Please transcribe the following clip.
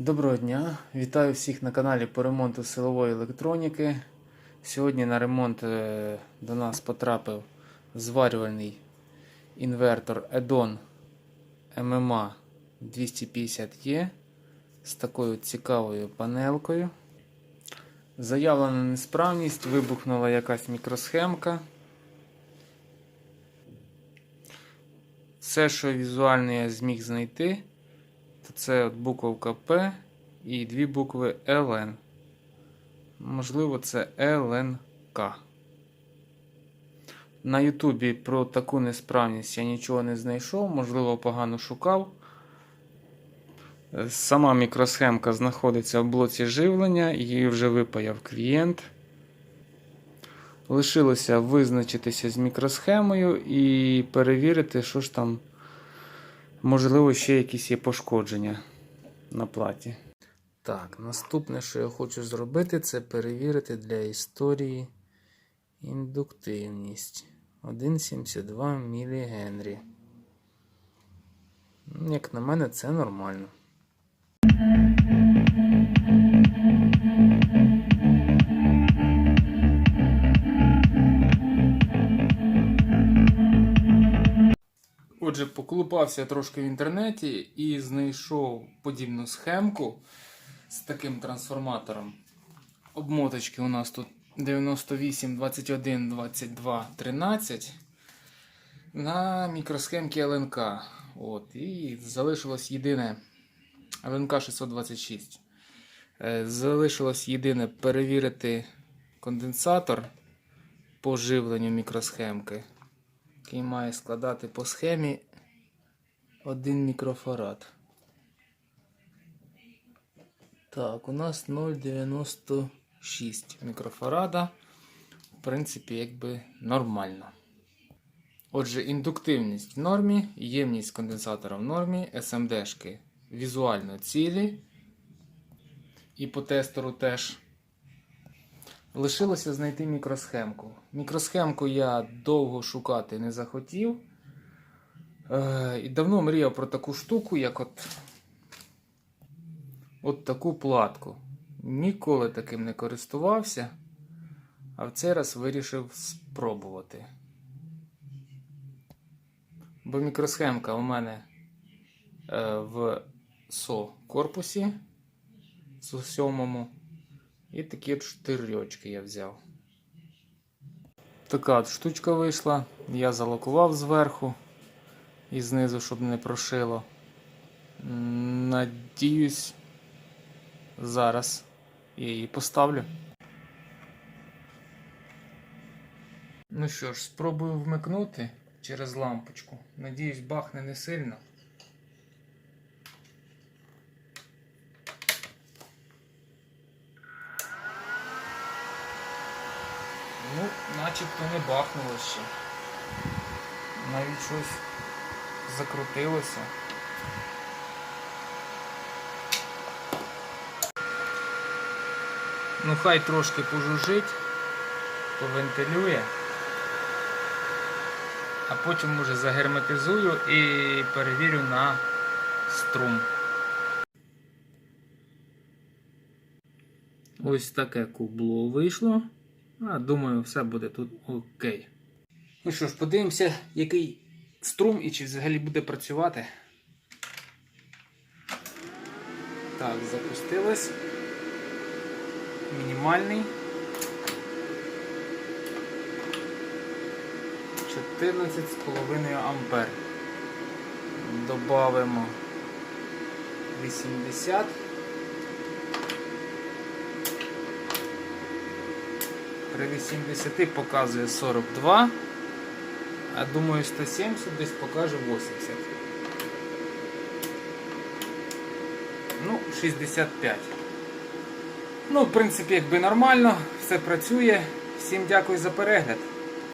Доброго дня! Вітаю всіх на каналі по ремонту силової електроніки. Сьогодні на ремонт е, до нас потрапив зварювальний інвертор Edon MMA 250E з такою цікавою панелкою. Заявлена несправність, вибухнула якась мікросхемка. Все, що візуально я зміг знайти, то це от буковка П і дві букви ЛН. Можливо, це ЛНК. На Ютубі про таку несправність я нічого не знайшов, можливо, погано шукав. Сама мікросхемка знаходиться в блоці живлення, її вже випаяв клієнт. Лишилося визначитися з мікросхемою і перевірити, що ж там, можливо, ще якісь є пошкодження на платі. Так, наступне, що я хочу зробити, це перевірити для історії індуктивність 1,72 мілігенрі. Як на мене, це нормально. Отже, поклупався трошки в інтернеті і знайшов подібну схемку з таким трансформатором. Обмоточки у нас тут 98, 21, 22, 13 на мікросхемці ЛНК. От, і залишилось єдине ЛНК 626. Е, Залишилось єдине перевірити конденсатор по живленню мікросхемки який має складати по схемі 1 мікрофарад. Так, у нас 0,96 мікрофарада. В принципі, якби нормально. Отже, індуктивність в нормі, ємність конденсатора в нормі, SMD-шки візуально цілі. І по тестеру теж. Лишилося знайти мікросхемку. Мікросхемку я довго шукати не захотів. Е, і давно мріяв про таку штуку, як от, от таку платку. Ніколи таким не користувався, а в цей раз вирішив спробувати. Бо мікросхемка у мене е, в СО корпусі з сьомому. І такі от штирьочки я взяв. Така от штучка вийшла. Я залокував зверху і знизу, щоб не прошило. Надіюсь, зараз я її поставлю. Ну що ж, спробую вмикнути через лампочку. Надіюсь, бахне не сильно. Ну, начебто не бахнуло ще. Навіть щось закрутилося. Ну, хай трошки пожужить, повентилює, а потім уже загерметизую і перевірю на струм. Ось таке кубло вийшло. А, думаю, все буде тут окей. Ну що ж, подивимося, який струм і чи взагалі буде працювати. Так, запустилось. Мінімальний. 14,5 ампер. Добавимо 80. При 80 показує 42, а думаю 170 десь покаже 80. Ну, 65. Ну, в принципі, якби нормально, все працює. Всім дякую за перегляд.